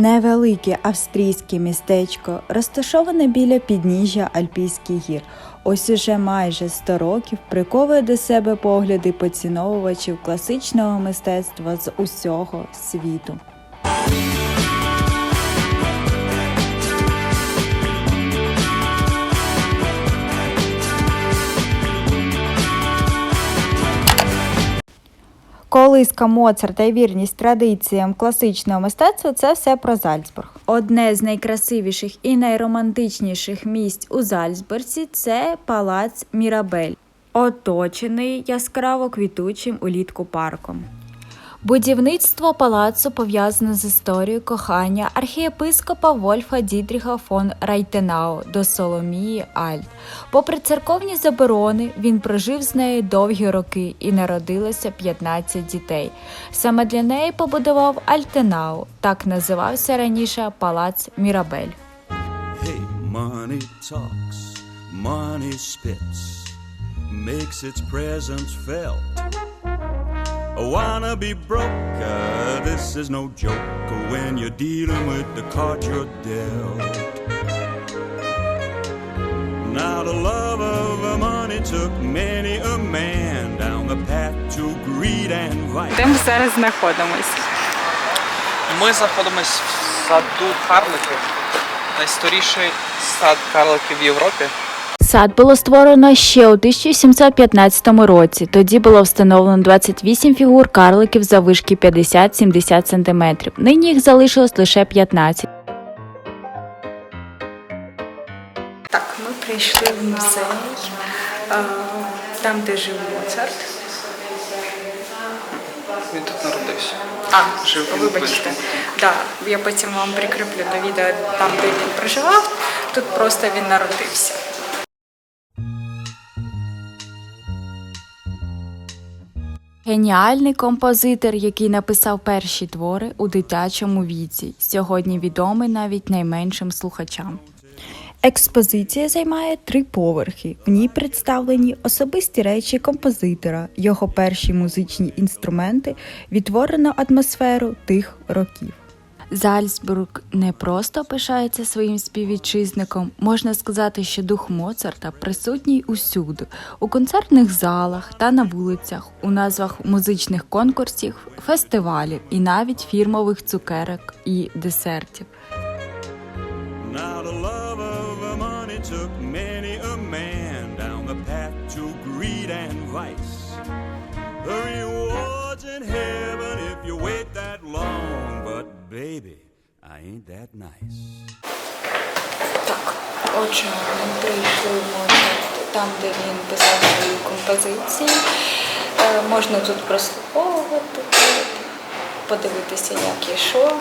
Невелике австрійське містечко розташоване біля підніжжя Альпійських гір. Ось уже майже 100 років приковує до себе погляди поціновувачів класичного мистецтва з усього світу. Колиска Моцарта і вірність традиціям класичного мистецтва це все про Зальцбург. Одне з найкрасивіших і найромантичніших місць у Зальцбурзі це палац Мірабель, оточений яскраво квітучим улітку парком. Будівництво палацу пов'язане з історією кохання архієпископа Вольфа Дідріха фон Райтенау до Соломії Альт. Попри церковні заборони, він прожив з нею довгі роки і народилося 15 дітей. Саме для неї побудував Альтенау, так називався раніше палац Мірабель. Hey, money talks, money spits, makes its presence felt. I wanna be broke, uh, this is no joke when you're dealing with the cards you're dealt. Now the love of money took many a man down the path to greed and vice. Де ми зараз знаходимось? Ми знаходимося в саду карликів. Найстаріший сад карликів в Європі. Сад було створено ще у 1715 році. Тоді було встановлено 28 фігур карликів завишки 50-70 см. Нині їх залишилось лише 15. Так, ми прийшли в музей, е, там, де жив Моцарт. Він тут народився. А, Жив вибачте. Да, я потім вам прикріплю до відео там, де він проживав. Тут просто він народився. Геніальний композитор, який написав перші твори у дитячому віці, сьогодні відомий навіть найменшим слухачам. Експозиція займає три поверхи. В ній представлені особисті речі композитора, його перші музичні інструменти, відтворено атмосферу тих років. Зальцбург не просто пишається своїм співвітчизником, можна сказати, що дух Моцарта присутній усюди, у концертних залах та на вулицях, у назвах музичних конкурсів, фестивалів і навіть фірмових цукерок і десертів. Now the love of money took many baby, I ain't that nice. Так, отже, ми прийшли там, де він писав свої композиції. Е, Можна тут прослуховувати, подивитися, як і що.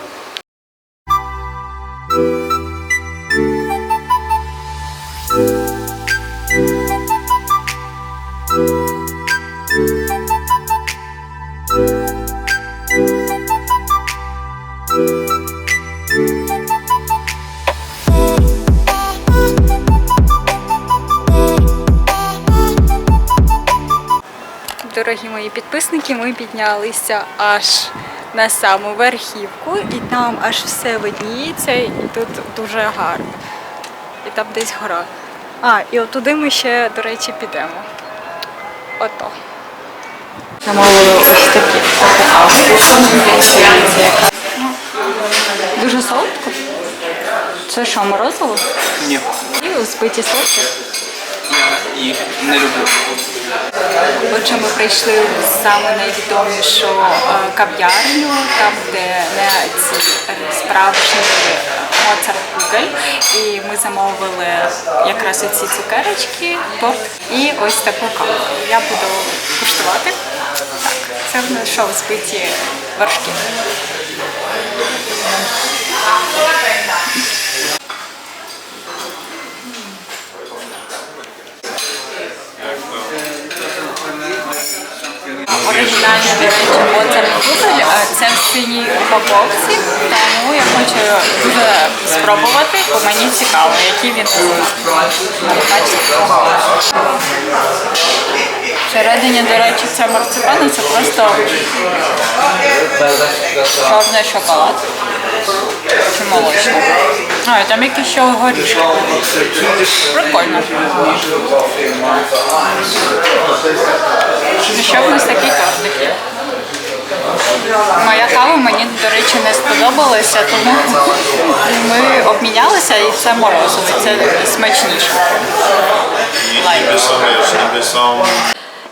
Дорогі мої підписники, ми піднялися аж на саму верхівку, і там аж все видніється, і тут дуже гарно. І там десь гора. А, і отуди ми ще, до речі, підемо. Ото. Замовили ось такі Дуже солодко. Це що, морозиво? Ні, І збиті сорти. я їх не люблю. Отже, ми прийшли в саме найвідомішу е, кав'ярню, там, де не ці справжні Моцарт Кугель. І ми замовили якраз оці цукерочки, торт і ось таку каву. Я буду куштувати. Так, це в нас що збиті вершки. Оригінальний, до речі, Моцарт Кугель. Е, Це в синій упаковці, тому я хочу дуже спробувати, бо мені цікаво, який він Бачите? Всередині, до речі, це марципан, це просто чорний шоколад. Молочне. А, там якісь ще горішки. Прикольно. І ще в нас такі тортики. Моя кава мені, до речі, не сподобалася, тому ми обмінялися і це морозиво. Це смачніше.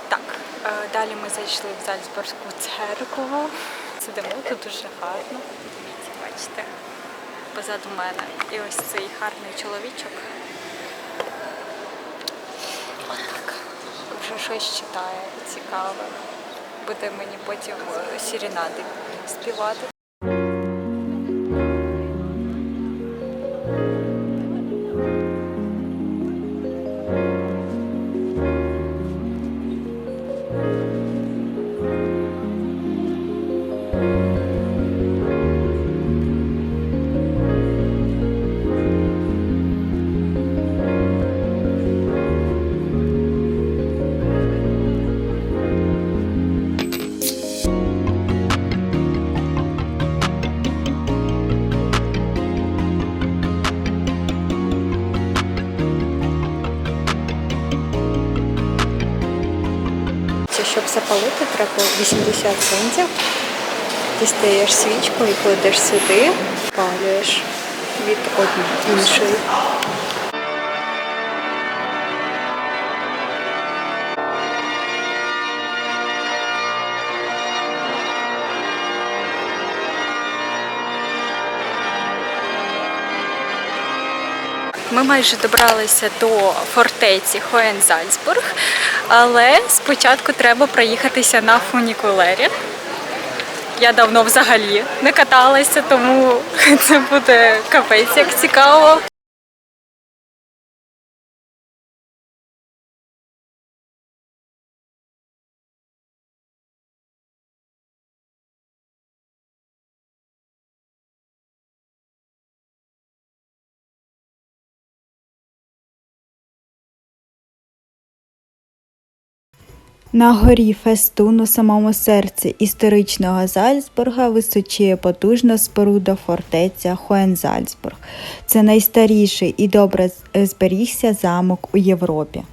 Так, е, далі ми зайшли в Зальцбурзьку церкву. Сидимо тут дуже гарно. Дивіться, бачите, позаду мене. І ось цей гарний чоловічок. Отак. Вже щось читає цікаве. Буде мені потім е, сірінади співати. Запалити, треба 80 центів. Дістаєш свічку і кладеш сюди, палюєш від однієї іншої. Ми майже добралися до фортеці Хоензальцбург, але спочатку треба проїхатися на фунікулері. Я давно взагалі не каталася, тому це буде капець як цікаво. На горі Фестун у самому серці історичного Зальцбурга височіє потужна споруда фортеця Хоензальцбург. Це найстаріший і добре зберігся замок у Європі.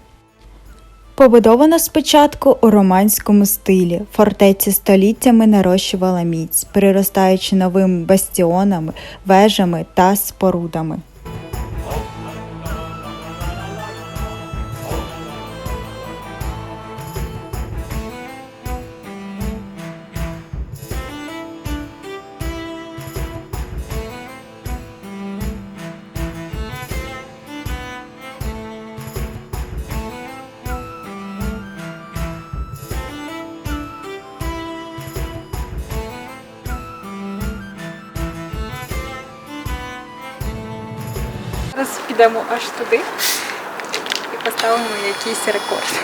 Побудована спочатку у романському стилі, фортеця століттями нарощувала міць, приростаючи новими бастіонами, вежами та спорудами. Зараз підемо аж туди і поставимо якийсь рекорд.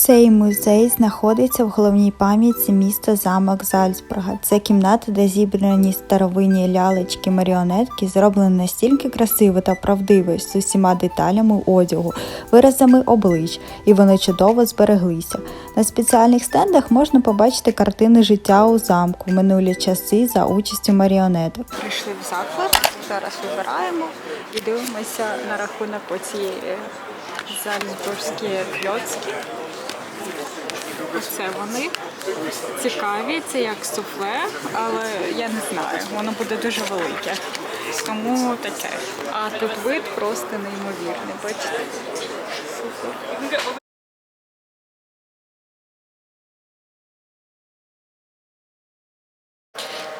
Цей музей знаходиться в головній пам'ятці міста замок Зальцбурга. Це кімната, де зібрані старовинні лялечки маріонетки, зроблені настільки красиво та правдиво з усіма деталями одягу, виразами облич, і вони чудово збереглися. На спеціальних стендах можна побачити картини життя у замку минулі часи за участю маріонеток. Прийшли в заклад, зараз вибираємо і дивимося на рахунок оцієї зальцбурзькі кльоцки. Оце вони цікаві, це як суфле, але я не знаю, воно буде дуже велике. Тому таке. А тут вид просто неймовірний, бачите?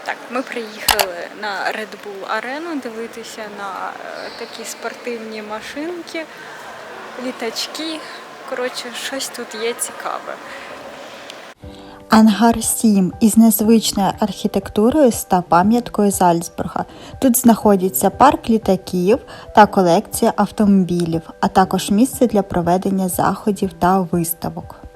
Так, ми приїхали на Red Bull арену дивитися на е, такі спортивні машинки, літачки. Коротше, щось тут є цікаве. Ангар 7 із незвичною архітектурою став пам'яткою Зальцбурга. Тут знаходяться парк літаків та колекція автомобілів, а також місце для проведення заходів та виставок.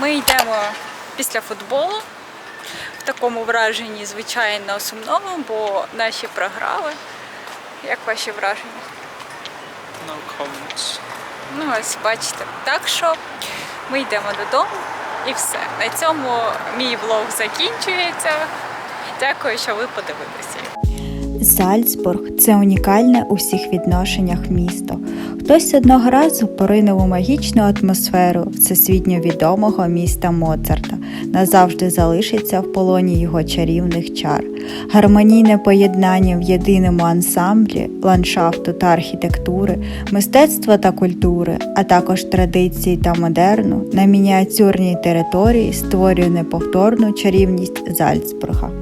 Ми йдемо після футболу в такому враженні, звичайно, сумному, бо наші програли. Як ваші враження? No comments. Ну, ось бачите. Так що ми йдемо додому і все. На цьому мій влог закінчується. Дякую, що ви подивилися. Зальцбург це унікальне у всіх відношеннях місто. Хтось одного разу поринув у магічну атмосферу всесвітньо відомого міста Моцарта, назавжди залишиться в полоні його чарівних чар. Гармонійне поєднання в єдиному ансамблі ландшафту та архітектури, мистецтва та культури, а також традиції та модерну на мініатюрній території створює неповторну чарівність Зальцбурга.